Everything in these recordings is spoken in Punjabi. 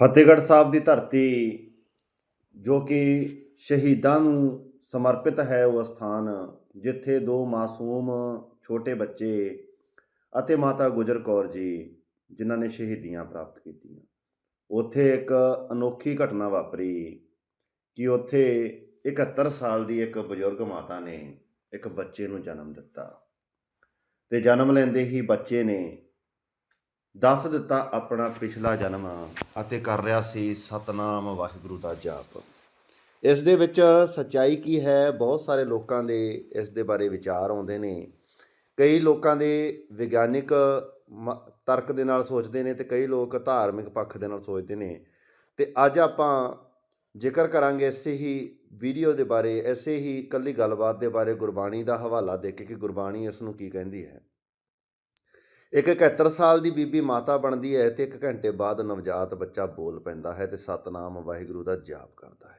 ਫਤਿਹਗੜ੍ਹ ਸਾਹਿਬ ਦੀ ਧਰਤੀ ਜੋ ਕਿ ਸ਼ਹੀਦਾਂ ਨੂੰ ਸਮਰਪਿਤ ਹੈ ਉਹ ਸਥਾਨ ਜਿੱਥੇ ਦੋ ਮਾਸੂਮ ਛੋਟੇ ਬੱਚੇ ਅਤੇ ਮਾਤਾ ਗੁਜਰ ਕੌਰ ਜੀ, ਜਿਨ੍ਹਾਂ ਨੇ ਸ਼ਹੀਦੀਆਂ ਪ੍ਰਾਪਤ ਕੀਤੀਆਂ। ਉੱਥੇ ਇੱਕ ਅਨੋਖੀ ਘਟਨਾ ਵਾਪਰੀ ਕਿ ਉੱਥੇ 71 ਸਾਲ ਦੀ ਇੱਕ ਬਜ਼ੁਰਗ ਮਾਤਾ ਨੇ ਇੱਕ ਬੱਚੇ ਨੂੰ ਜਨਮ ਦਿੱਤਾ। ਤੇ ਜਨਮ ਲੈਂਦੇ ਹੀ ਬੱਚੇ ਨੇ ਦੱਸ ਦਿੱਤਾ ਆਪਣਾ ਪਿਛਲਾ ਜਨਮ ਅਤੇ ਕਰ ਰਿਹਾ ਸੀ ਸਤਨਾਮ ਵਾਹਿਗੁਰੂ ਦਾ ਜਾਪ। ਇਸ ਦੇ ਵਿੱਚ ਸੱਚਾਈ ਕੀ ਹੈ? ਬਹੁਤ ਸਾਰੇ ਲੋਕਾਂ ਦੇ ਇਸ ਦੇ ਬਾਰੇ ਵਿਚਾਰ ਆਉਂਦੇ ਨੇ। ਕਈ ਲੋਕਾਂ ਦੇ ਵਿਗਿਆਨਿਕ ਮ- ਤਰਕ ਦੇ ਨਾਲ ਸੋਚਦੇ ਨੇ ਤੇ ਕਈ ਲੋਕ ਧਾਰਮਿਕ ਪੱਖ ਦੇ ਨਾਲ ਸੋਚਦੇ ਨੇ। ਤੇ ਅੱਜ ਆਪਾਂ ਜ਼ਿਕਰ ਕਰਾਂਗੇ ਇਸੇ ਹੀ ਵੀਡੀਓ ਦੇ ਬਾਰੇ ਐਸੇ ਹੀ ਇਕੱਲੀ ਗੱਲਬਾਤ ਦੇ ਬਾਰੇ ਗੁਰਬਾਣੀ ਦਾ ਹਵਾਲਾ ਦੇ ਕੇ ਕਿ ਗੁਰਬਾਣੀ ਇਸ ਨੂੰ ਕੀ ਕਹਿੰਦੀ ਹੈ। ਇੱਕ 71 ਸਾਲ ਦੀ ਬੀਬੀ ਮਾਤਾ ਬਣਦੀ ਹੈ ਤੇ 1 ਘੰਟੇ ਬਾਅਦ ਨਵਜਾਤ ਬੱਚਾ ਬੋਲ ਪੈਂਦਾ ਹੈ ਤੇ ਸਤਨਾਮ ਵਾਹਿਗੁਰੂ ਦਾ ਜਾਪ ਕਰਦਾ ਹੈ।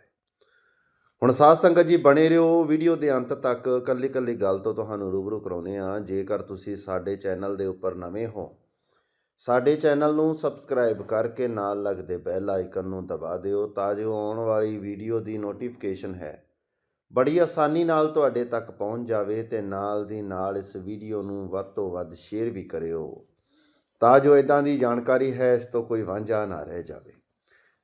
ਹੁਣ ਸਾਧ ਸੰਗਤ ਜੀ ਬਣੇ ਰਹੋ, ਵੀਡੀਓ ਦੇ ਅੰਤ ਤੱਕ ਕੱਲੀ ਕੱਲੀ ਗੱਲ ਤੋਂ ਤੁਹਾਨੂੰ ਰੂਬਰੂ ਕਰਾਉਨੇ ਆ ਜੇਕਰ ਤੁਸੀਂ ਸਾਡੇ ਚੈਨਲ ਦੇ ਉੱਪਰ ਨਵੇਂ ਹੋ, ਸਾਡੇ ਚੈਨਲ ਨੂੰ ਸਬਸਕ੍ਰਾਈਬ ਕਰਕੇ ਨਾਲ ਲੱਗਦੇ ਬੈਲ ਆਈਕਨ ਨੂੰ ਦਬਾ ਦਿਓ ਤਾਂ ਜੋ ਆਉਣ ਵਾਲੀ ਵੀਡੀਓ ਦੀ ਨੋਟੀਫਿਕੇਸ਼ਨ ਹੈ। ਬੜੀ ਆਸਾਨੀ ਨਾਲ ਤੁਹਾਡੇ ਤੱਕ ਪਹੁੰਚ ਜਾਵੇ ਤੇ ਨਾਲ ਦੀ ਨਾਲ ਇਸ ਵੀਡੀਓ ਨੂੰ ਵੱਧ ਤੋਂ ਵੱਧ ਸ਼ੇਅਰ ਵੀ ਕਰਿਓ। ਤਾਂ ਜੋ ਇਦਾਂ ਦੀ ਜਾਣਕਾਰੀ ਹੈ, ਇਸ ਤੋਂ ਕੋਈ ਵਾਂਝਾ ਨਾ ਰਹਿ ਜਾਵੇ।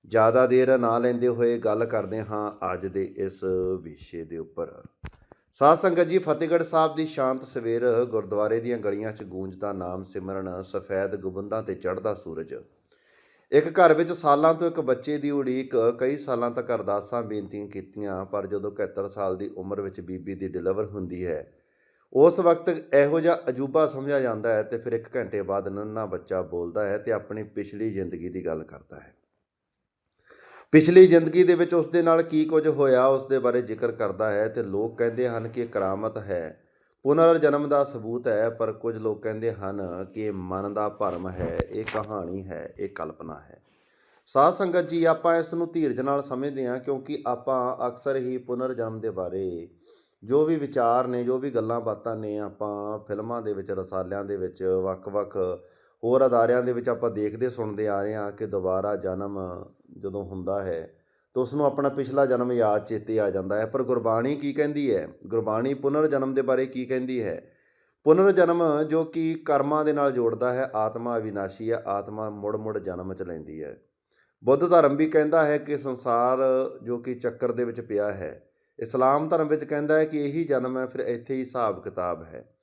ਜ਼ਿਆਦਾ ਦੇਰ ਨਾ ਲੈਂਦੇ ਹੋਏ ਗੱਲ ਕਰਦੇ ਹਾਂ ਅੱਜ ਦੇ ਇਸ ਵਿਸ਼ੇ ਦੇ ਉੱਪਰ। ਸਾਧ ਸੰਗਤ ਜੀ, ਫਤਿਹਗੜ੍ਹ ਸਾਹਿਬ ਦੀ ਸ਼ਾਂਤ ਸਵੇਰ ਗੁਰਦੁਆਰੇ ਦੀਆਂ ਗਲੀਆਂ 'ਚ ਗੂੰਜਦਾ ਨਾਮ ਸਿਮਰਨ ਸਫੈਦ ਗੁੰਬਦਾਂ ਤੇ ਚੜ੍ਹਦਾ ਸੂਰਜ। ਇੱਕ ਘਰ ਵਿੱਚ ਸਾਲਾਂ ਤੋਂ ਇੱਕ ਬੱਚੇ ਦੀ ਉਡੀਕ, ਕਈ ਸਾਲਾਂ ਤੱਕ ਅਰਦਾਸਾਂ ਬੇਨਤੀਆਂ ਕੀਤੀਆਂ, ਪਰ ਜਦੋਂ 71 ਸਾਲ ਦੀ ਉਮਰ ਵਿੱਚ ਬੀਬੀ ਦੀ ਡਿਲੀਵਰ ਹੁੰਦੀ ਹੈ, ਉਸ ਵਕਤ ਇਹੋ ਜਿਹਾ ਅਜੂਬਾ ਸਮਝਿਆ ਜਾਂਦਾ ਹੈ ਤੇ ਫਿਰ ਇੱਕ ਘੰਟੇ ਬਾਅਦ ਨੰਨਾ ਬੱਚਾ ਬੋਲਦਾ ਹੈ ਤੇ ਆਪਣੀ ਪਿਛਲੀ ਜ਼ਿੰਦਗੀ ਦੀ ਗੱਲ ਕਰਦਾ ਹੈ। ਪਿਛਲੀ ਜ਼ਿੰਦਗੀ ਦੇ ਵਿੱਚ ਉਸ ਦੇ ਨਾਲ ਕੀ ਕੁਝ ਹੋਇਆ ਉਸ ਦੇ ਬਾਰੇ ਜ਼ਿਕਰ ਕਰਦਾ ਹੈ ਤੇ ਲੋਕ ਕਹਿੰਦੇ ਹਨ ਕਿ ਕਰਾਮਤ ਹੈ। ਪੁਨਰ ਜਨਮ ਦਾ ਸਬੂਤ ਹੈ, ਪਰ ਕੁਝ ਲੋਕ ਕਹਿੰਦੇ ਹਨ ਕਿ ਇਹ ਮਨ ਦਾ ਭਰਮ ਹੈ, ਇਹ ਕਹਾਣੀ ਹੈ, ਇਹ ਕਲਪਨਾ ਹੈ। ਸਾਧ ਸੰਗਤ ਜੀ, ਆਪਾਂ ਇਸ ਨੂੰ ਧੀਰਜ ਨਾਲ ਸਮਝਦੇ ਹਾਂ ਕਿਉਂਕਿ ਆਪਾਂ ਅਕਸਰ ਹੀ ਪੁਨਰ ਜਨਮ ਦੇ ਬਾਰੇ ਜੋ ਵੀ ਵਿਚਾਰ ਨੇ, ਜੋ ਵੀ ਗੱਲਾਂ ਬਾਤਾਂ ਨੇ, ਆਪਾਂ ਫਿਲਮਾਂ ਦੇ ਵਿੱਚ, ਰਸਾਲਿਆਂ ਦੇ ਵਿੱਚ, ਵੱਖ-ਵੱਖ ਹੋਰ ਅਦਾਰਿਆਂ ਦੇ ਵਿੱਚ ਆਪਾਂ ਦੇਖਦੇ ਸੁਣਦੇ ਆ ਰਹੇ ਹਾਂ ਕਿ ਦੁਬਾਰਾ ਜਨਮ ਜਦੋਂ ਹੁੰਦਾ ਹੈ ਤਾਂ ਉਸ ਨੂੰ ਆਪਣਾ ਪਿਛਲਾ ਜਨਮ ਯਾਦ ਚੇਤੇ ਆ ਜਾਂਦਾ ਹੈ। ਪਰ ਗੁਰਬਾਣੀ ਕੀ ਕਹਿੰਦੀ ਹੈ? ਗੁਰਬਾਣੀ ਪੁਨਰ ਜਨਮ ਦੇ ਬਾਰੇ ਕੀ ਕਹਿੰਦੀ ਹੈ? ਪੁਨਰ ਜਨਮ ਜੋ ਕਿ ਕਰਮਾਂ ਦੇ ਨਾਲ ਜੋੜਦਾ ਹੈ, ਆਤਮਾ ਅਵਿਨਾਸ਼ੀ ਹੈ, ਆਤਮਾ ਮੁੜ-ਮੁੜ ਜਨਮ ਚ ਲੈਂਦੀ ਹੈ। ਬੁੱਧ ਧਰਮ ਵੀ ਕਹਿੰਦਾ ਹੈ ਕਿ ਸੰਸਾਰ ਜੋ ਕਿ ਚੱਕਰ ਦੇ ਵਿੱਚ ਪਿਆ ਹੈ, ਇਸਲਾਮ ਧਰਮ ਵਿੱਚ ਕਹਿੰਦਾ ਹੈ ਕਿ ਇਹੀ ਜਨਮ ਹੈ, ਫਿਰ ਇੱਥੇ ਹੀ ਹਿਸਾਬ ਕਿਤਾਬ ਹੈ।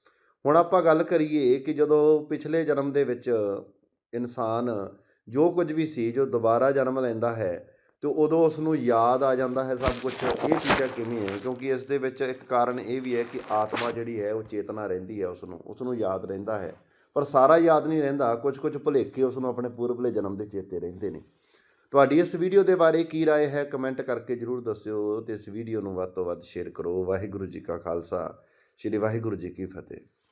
ਹੁਣ ਆਪਾਂ ਗੱਲ ਕਰੀਏ ਕਿ ਜਦੋਂ ਪਿਛਲੇ ਜਨਮ ਦੇ ਵਿੱਚ ਇਨਸਾਨ ਜੋ ਕੁਝ ਵੀ ਸੀ, ਜੋ ਦੁਬਾਰਾ ਜਨਮ ਲੈਂਦਾ ਹੈ ਤੇ ਉਦੋਂ ਉਸ ਨੂੰ ਯਾਦ ਆ ਜਾਂਦਾ ਹੈ ਸਭ ਕੁਝ ਇਹ ਚੀਜ਼ਾਂ ਕਿਵੇਂ ਹੈ ਕਿਉਂਕਿ ਇਸ ਦੇ ਵਿੱਚ ਇੱਕ ਕਾਰਨ ਇਹ ਵੀ ਹੈ ਕਿ ਆਤਮਾ ਜਿਹੜੀ ਹੈ ਉਹ ਚੇਤਨਾ ਰਹਿੰਦੀ ਹੈ ਉਸ ਨੂੰ ਉਸ ਨੂੰ ਯਾਦ ਰਹਿੰਦਾ ਹੈ ਪਰ ਸਾਰਾ ਯਾਦ ਨਹੀਂ ਰਹਿੰਦਾ ਕੁਝ ਕੁਝ ਭੁਲੇਖੇ ਉਸ ਨੂੰ ਆਪਣੇ ਪੂਰਬਲੇ ਜਨਮ ਦੇ ਚੇਤੇ ਰਹਿੰਦੇ ਨੇ ਤੁਹਾਡੀ ਇਸ ਵੀਡੀਓ ਦੇ ਬਾਰੇ ਕੀ رائے ਹੈ ਕਮੈਂਟ ਕਰਕੇ ਜਰੂਰ ਦੱਸਿਓ ਤੇ ਇਸ ਵੀਡੀਓ ਨੂੰ ਵੱਧ ਤੋਂ ਵੱਧ ਸ਼ੇਅਰ ਕਰੋ ਵਾਹਿਗੁਰੂ ਜੀ ਕਾ ਖਾਲਸਾ ਸ੍ਰੀ ਵਾਹਿਗੁਰੂ ਜੀ ਕੀ ਫਤਿਹ